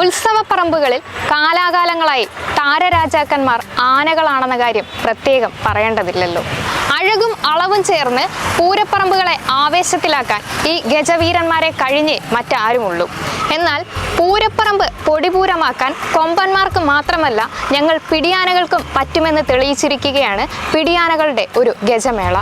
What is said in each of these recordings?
ഉത്സവപ്പറമ്പുകളിൽ കാലാകാലങ്ങളായി താരരാജാക്കന്മാർ ആനകളാണെന്ന കാര്യം പ്രത്യേകം പറയേണ്ടതില്ലല്ലോ. അഴകും അളവും ചേർന്ന് പൂരപ്പറമ്പുകളെ ആവേശത്തിലാക്കാൻ ഈ ഗജവീരന്മാരെ കഴിഞ്ഞേ മറ്റാരുമുള്ളൂ. എന്നാൽ പൂരപ്പറമ്പ് പൊടിപൂരമാക്കാൻ കൊമ്പന്മാർക്ക് മാത്രമല്ല ഞങ്ങൾ പിടിയാനകൾക്കും പറ്റുമെന്ന് തെളിയിച്ചിരിക്കുകയാണ് പിടിയാനകളുടെ ഒരു ഗജമേള.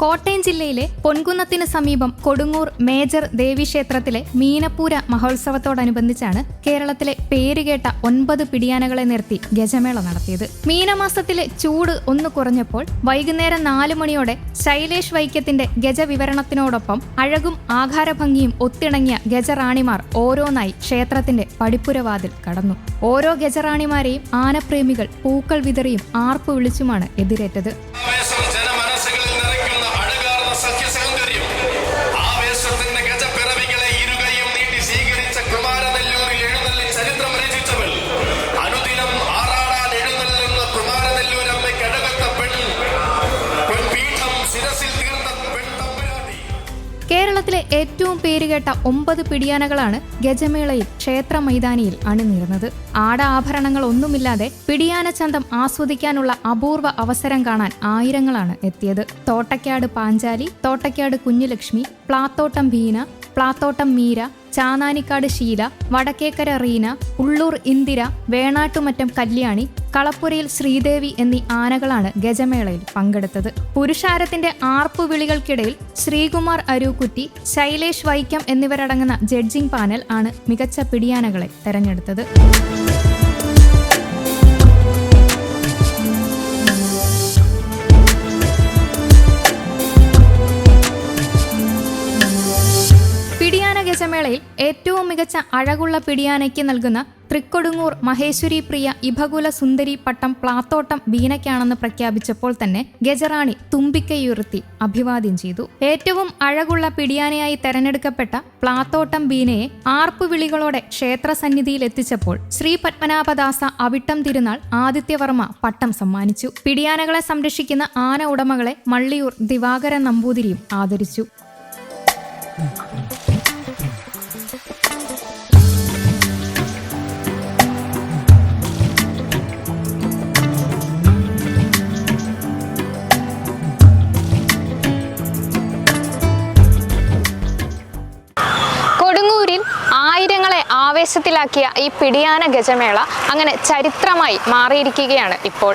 കോട്ടയം ജില്ലയിലെ പൊൻകുന്നത്തിന് സമീപം കൊടുങ്ങൂർ മേജർ ദേവീക്ഷേത്രത്തിലെ മീനപ്പൂര മഹോത്സവത്തോടനുബന്ധിച്ചാണ് കേരളത്തിലെ പേരുകേട്ട ഒൻപത് പിടിയാനകളെ നിർത്തി ഗജമേള നടത്തിയത്. മീനമാസത്തിലെ ചൂട് ഒന്ന് കുറഞ്ഞപ്പോൾ വൈകുന്നേരം നാലു മണിയോടെ ശൈലേഷ് വൈക്കത്തിന്റെ ഗജവിവരണത്തിനോടൊപ്പം അഴകും ആഘാരഭംഗിയും ഒത്തിണങ്ങിയ ഗജറാണിമാർ ഓരോന്നായി ക്ഷേത്രത്തിന്റെ പടിപ്പുരവാതിൽ കടന്നു. ഓരോ ഗജറാണിമാരെയും ആനപ്രേമികൾ പൂക്കൾ വിതറിയും ആർപ്പ് വിളിച്ചുമാണ് എതിരേറ്റത്. കേരളത്തിലെ ഏറ്റവും പേരുകേട്ട ഒമ്പത് പിടിയാനകളാണ് ഗജമേളയിൽ ക്ഷേത്ര മൈതാനിയിൽ അണിനിരുന്നത്. ആട ആഭരണങ്ങൾ ഒന്നുമില്ലാതെ പിടിയാന ചന്തം ആസ്വദിക്കാനുള്ള അപൂർവ അവസരം കാണാൻ ആയിരങ്ങളാണ് എത്തിയത്. തോട്ടക്കാട് പാഞ്ചാലി തോട്ടക്കാട് കുഞ്ഞുലക്ഷ്മി പ്ലാത്തോട്ടം ബീന പ്ലാത്തോട്ടം മീര ചാനാനിക്കാട് ശീല വടക്കേക്കര റീന ഉള്ളൂർ ഇന്ദിര വേണാട്ടുമറ്റം കല്യാണി കളപ്പുരയിൽ ശ്രീദേവി എന്നീ ആനകളാണ് ഗജമേളയിൽ പങ്കെടുത്തത്. പുരുഷാരത്തിന്റെ ആർപ്പുവിളികൾക്കിടയിൽ ശ്രീകുമാർ അരൂക്കുറ്റി ശൈലേഷ് വൈക്കം എന്നിവരടങ്ങുന്ന ജഡ്ജിംഗ് പാനൽ ആണ് മികച്ച പിടിയാനകളെ തെരഞ്ഞെടുത്തത്. പിടിയാന ഏറ്റവും മികച്ച അഴകുള്ള പിടിയാനയ്ക്ക് നൽകുന്ന തൃക്കൊടുങ്ങൂർ മഹേശ്വരി പ്രിയ ഇഭകുല സുന്ദരി പട്ടം പ്ലാത്തോട്ടം ബീനയ്ക്കാണെന്ന് പ്രഖ്യാപിച്ചപ്പോൾ തന്നെ ഗജറാണി തുമ്പിക്കയുയർത്തി അഭിവാദ്യം ചെയ്തു. ഏറ്റവും അഴകുള്ള പിടിയാനയായി തെരഞ്ഞെടുക്കപ്പെട്ട പ്ലാത്തോട്ടം ബീനയെ ആർപ്പുവിളികളോടെ ക്ഷേത്ര സന്നിധിയിൽ എത്തിച്ചപ്പോൾ ശ്രീ പത്മനാഭദാസ അവിട്ടം തിരുനാൾ ആദിത്യവർമ്മ പട്ടം സമ്മാനിച്ചു. പിടിയാനകളെ സംരക്ഷിക്കുന്ന ആന ഉടമകളെ മള്ളിയൂർ ദിവാകരൻ നമ്പൂതിരിയും ആദരിച്ചു. ആയിരങ്ങളെ ആവേശത്തിലാക്കിയ ഈ പിടിയാന ഗജമേള അങ്ങനെ ചരിത്രമായി മാറിയിരിക്കുകയാണ് ഇപ്പോൾ.